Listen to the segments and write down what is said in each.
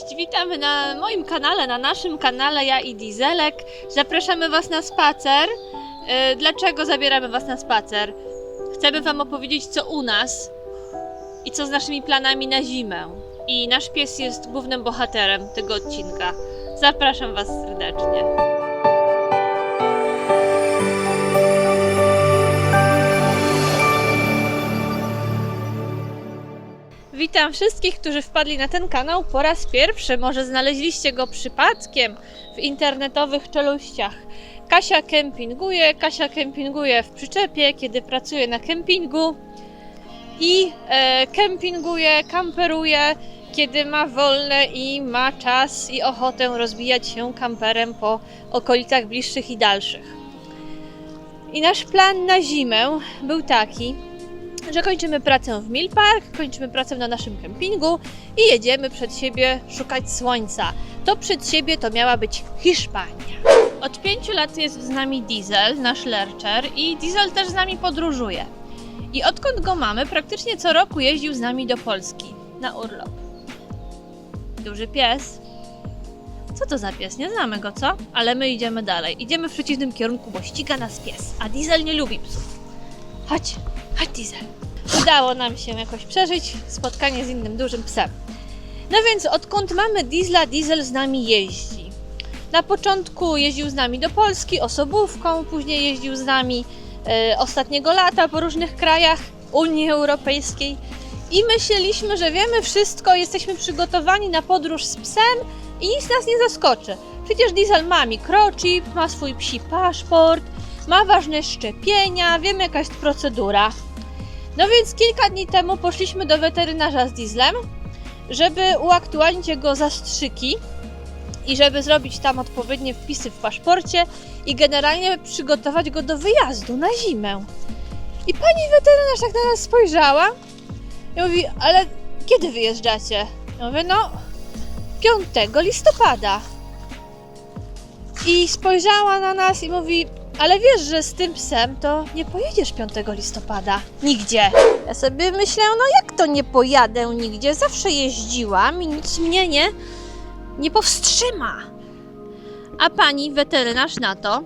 Cześć, witamy na moim kanale, na naszym kanale Ja i Dieselek. Zapraszamy Was na spacer. E, Dlaczego zabieramy Was na spacer? Chcemy Wam opowiedzieć, co u nas i co z naszymi planami na zimę. I nasz pies jest głównym bohaterem tego odcinka. Zapraszam Was serdecznie. Witam wszystkich, którzy wpadli na ten kanał po raz pierwszy. Może znaleźliście go przypadkiem w internetowych czeluściach. Kasia kempinguje, Kasia kempinguje w przyczepie, kiedy pracuje na kempingu i e, kempinguje, kamperuje, kiedy ma wolne i ma czas i ochotę rozbijać się kamperem po okolicach bliższych i dalszych. I nasz plan na zimę był taki, że kończymy pracę w Milpark, kończymy pracę na naszym kempingu i jedziemy przed siebie szukać słońca. To przed siebie to miała być Hiszpania. Od pięciu lat jest z nami Diesel, nasz lercher i Diesel też z nami podróżuje. I odkąd go mamy, praktycznie co roku jeździł z nami do Polski na urlop. Duży pies. Co to za pies? Nie znamy go, co? Ale my idziemy dalej. Idziemy w przeciwnym kierunku, bo ściga nas pies, a Diesel nie lubi psów. Chodź, chodź Diesel. Udało nam się jakoś przeżyć spotkanie z innym dużym psem. No więc odkąd mamy Diesla, Diesel z nami jeździ. Na początku jeździł z nami do Polski osobówką, później jeździł z nami e, ostatniego lata po różnych krajach Unii Europejskiej i myśleliśmy, że wiemy wszystko, jesteśmy przygotowani na podróż z psem i nic nas nie zaskoczy. Przecież Diesel ma microchip, ma swój psi paszport, ma ważne szczepienia, wiemy jaka jest procedura. No więc kilka dni temu poszliśmy do weterynarza z Dieslem, żeby uaktualnić jego zastrzyki i żeby zrobić tam odpowiednie wpisy w paszporcie i generalnie przygotować go do wyjazdu na zimę. I pani weterynarz tak na nas spojrzała i mówi, ale kiedy wyjeżdżacie? Ja mówię, no 5 listopada. I spojrzała na nas i mówi, ale wiesz, że z tym psem to nie pojedziesz 5 listopada. Nigdzie. Ja sobie myślę, no jak to nie pojadę nigdzie? Zawsze jeździłam i nic mnie nie, nie powstrzyma. A pani weterynarz na to,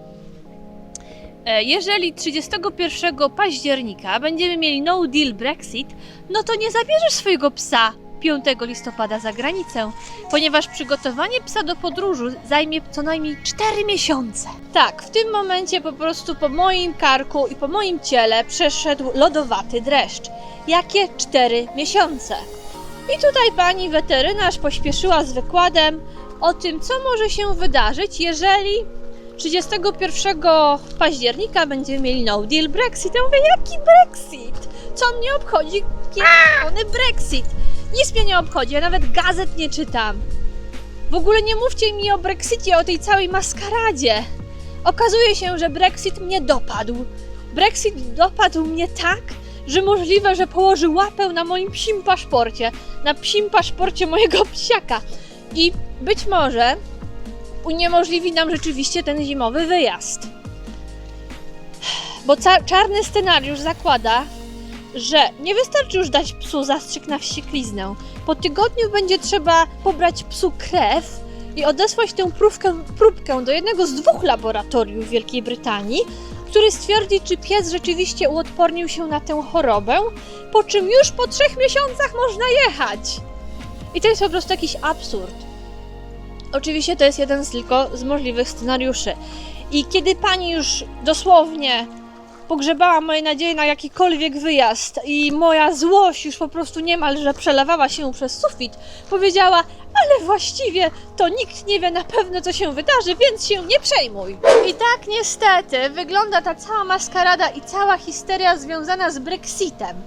e, jeżeli 31 października będziemy mieli no deal Brexit, no to nie zabierzesz swojego psa 5 listopada za granicę, ponieważ przygotowanie psa do podróży zajmie co najmniej 4 miesiące. Tak, w tym momencie po prostu po moim karku i po moim ciele przeszedł lodowaty dreszcz. Jakie 4 miesiące? I tutaj pani weterynarz pośpieszyła z wykładem o tym, co może się wydarzyć, jeżeli 31 października będziemy mieli no deal Brexit. Ja mówię, jaki Brexit? Co mnie obchodzi kielony Brexit? Nic mnie nie obchodzi, ja nawet gazet nie czytam. W ogóle nie mówcie mi o Brexicie, o tej całej maskaradzie. Okazuje się, że Brexit mnie dopadł. Brexit dopadł mnie tak, że możliwe, że położy łapę na moim psim paszporcie, na psim paszporcie mojego psiaka. I być może uniemożliwi nam rzeczywiście ten zimowy wyjazd. Bo czarny scenariusz zakłada, że nie wystarczy już dać psu zastrzyk na wściekliznę. Po tygodniu będzie trzeba pobrać psu krew i odesłać tę próbkę, próbkę do jednego z dwóch laboratoriów w Wielkiej Brytanii, który stwierdzi, czy pies rzeczywiście uodpornił się na tę chorobę, po czym już po trzech miesiącach można jechać. I to jest po prostu jakiś absurd. Oczywiście to jest jeden z tylko z możliwych scenariuszy. I kiedy pani już dosłownie pogrzebała moje nadzieje na jakikolwiek wyjazd i moja złość już po prostu niemalże przelewała się przez sufit, powiedziała, ale właściwie to nikt nie wie na pewno co się wydarzy, więc się nie przejmuj. I tak niestety wygląda ta cała maskarada i cała histeria związana z Brexitem.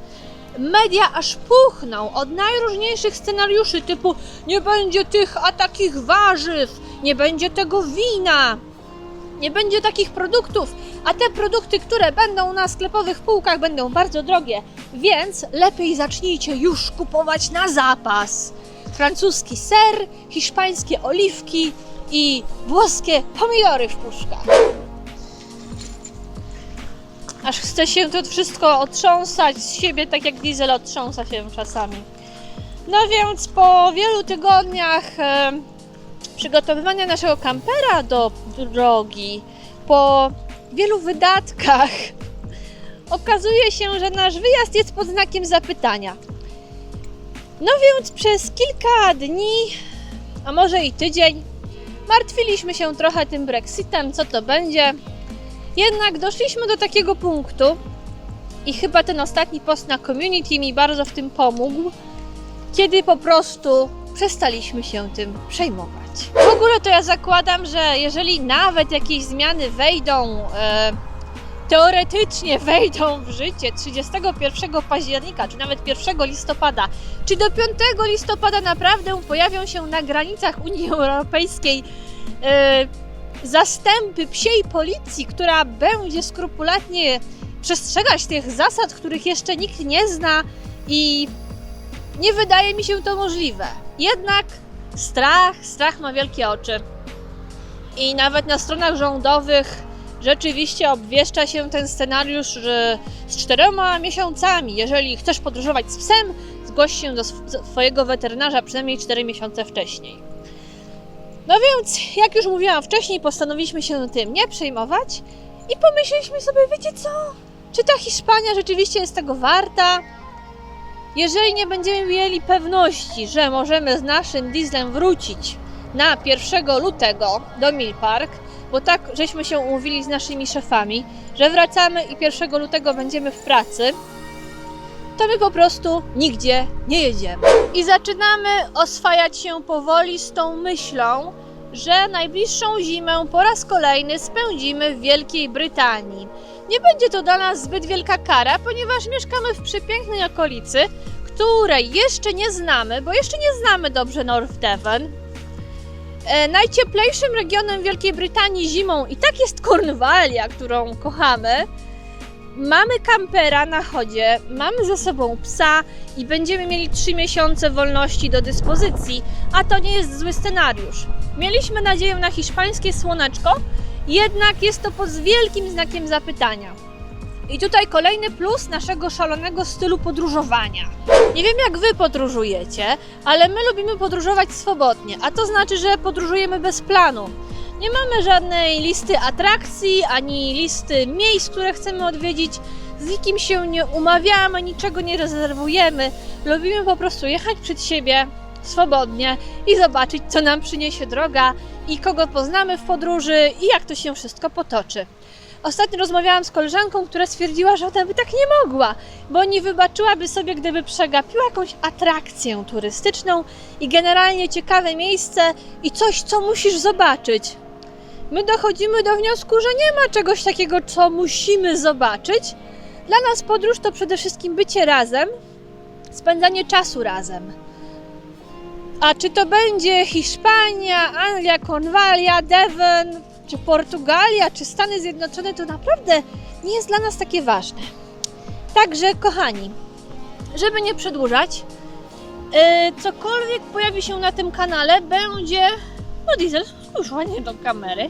Media aż puchną od najróżniejszych scenariuszy typu nie będzie tych a takich warzyw, nie będzie tego wina, nie będzie takich produktów, a te produkty, które będą na sklepowych półkach, będą bardzo drogie, więc lepiej zacznijcie już kupować na zapas. Francuski ser, hiszpańskie oliwki i włoskie pomidory w puszkach. Aż chce się to wszystko otrząsać z siebie, tak jak diesel otrząsa się czasami. No więc po wielu tygodniach e, przygotowywania naszego kampera do drogi, po wielu wydatkach, okazuje się, że nasz wyjazd jest pod znakiem zapytania. No więc przez kilka dni, a może i tydzień, martwiliśmy się trochę tym Brexitem, co to będzie. Jednak doszliśmy do takiego punktu, i chyba ten ostatni post na community mi bardzo w tym pomógł, kiedy po prostu przestaliśmy się tym przejmować. W ogóle to ja zakładam, że jeżeli nawet jakieś zmiany wejdą, e, teoretycznie wejdą w życie 31 października, czy nawet 1 listopada, czy do 5 listopada naprawdę pojawią się na granicach Unii Europejskiej e, zastępy psiej policji, która będzie skrupulatnie przestrzegać tych zasad, których jeszcze nikt nie zna i nie wydaje mi się to możliwe. Jednak strach, strach ma wielkie oczy. I nawet na stronach rządowych rzeczywiście obwieszcza się ten scenariusz, że z czterema miesiącami, jeżeli chcesz podróżować z psem, zgłoś się do sw- swojego weterynarza przynajmniej 4 miesiące wcześniej. No więc, jak już mówiłam wcześniej, postanowiliśmy się tym nie przejmować i pomyśleliśmy sobie, wiecie co? Czy ta Hiszpania rzeczywiście jest tego warta? Jeżeli nie będziemy mieli pewności, że możemy z naszym dieslem wrócić na 1 lutego do Milpark, bo tak żeśmy się umówili z naszymi szefami, że wracamy i 1 lutego będziemy w pracy, to my po prostu nigdzie nie jedziemy. I zaczynamy oswajać się powoli z tą myślą, że najbliższą zimę po raz kolejny spędzimy w Wielkiej Brytanii. Nie będzie to dla nas zbyt wielka kara, ponieważ mieszkamy w przepięknej okolicy, której jeszcze nie znamy, bo jeszcze nie znamy dobrze North Devon. E, najcieplejszym regionem Wielkiej Brytanii zimą i tak jest Kornwalia, którą kochamy. Mamy kampera na chodzie, mamy ze sobą psa i będziemy mieli 3 miesiące wolności do dyspozycji, a to nie jest zły scenariusz. Mieliśmy nadzieję na hiszpańskie słoneczko, jednak jest to pod wielkim znakiem zapytania. I tutaj kolejny plus naszego szalonego stylu podróżowania. Nie wiem jak wy podróżujecie, ale my lubimy podróżować swobodnie, a to znaczy, że podróżujemy bez planu. Nie mamy żadnej listy atrakcji, ani listy miejsc, które chcemy odwiedzić. Z nikim się nie umawiamy, niczego nie rezerwujemy. Lubimy po prostu jechać przed siebie swobodnie i zobaczyć, co nam przyniesie droga i kogo poznamy w podróży i jak to się wszystko potoczy. Ostatnio rozmawiałam z koleżanką, która stwierdziła, że ona by tak nie mogła, bo nie wybaczyłaby sobie, gdyby przegapiła jakąś atrakcję turystyczną i generalnie ciekawe miejsce i coś, co musisz zobaczyć. My dochodzimy do wniosku, że nie ma czegoś takiego, co musimy zobaczyć. Dla nas podróż to przede wszystkim bycie razem, spędzanie czasu razem. A czy to będzie Hiszpania, Anglia, Kornwalia, Devon, czy Portugalia, czy Stany Zjednoczone, to naprawdę nie jest dla nas takie ładne. Także, kochani, żeby nie przedłużać, yy, cokolwiek pojawi się na tym kanale, będzie. No, diesel, ładnie do kamery.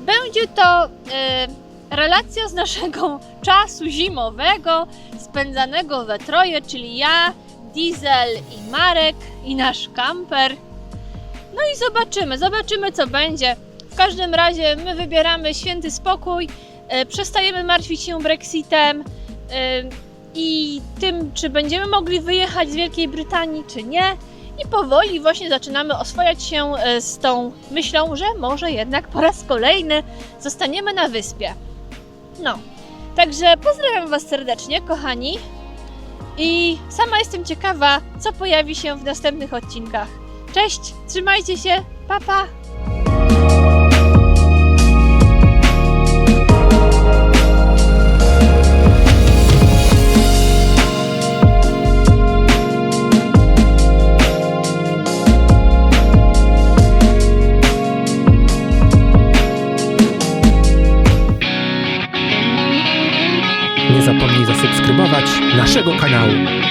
Będzie to yy, relacja z naszego czasu zimowego, spędzanego we troje, czyli ja, Diesel i Marek i nasz kamper. No i zobaczymy, zobaczymy co będzie. W każdym razie my wybieramy święty spokój, e, przestajemy martwić się Brexitem e, i tym, czy będziemy mogli wyjechać z Wielkiej Brytanii, czy nie. I powoli właśnie zaczynamy oswajać się e, z tą myślą, że może jednak po raz kolejny zostaniemy na wyspie. No, także pozdrawiam Was serdecznie, kochani. I sama jestem ciekawa, co pojawi się w następnych odcinkach. Cześć, trzymajcie się, pa pa! Zasubskrybować naszego kanału.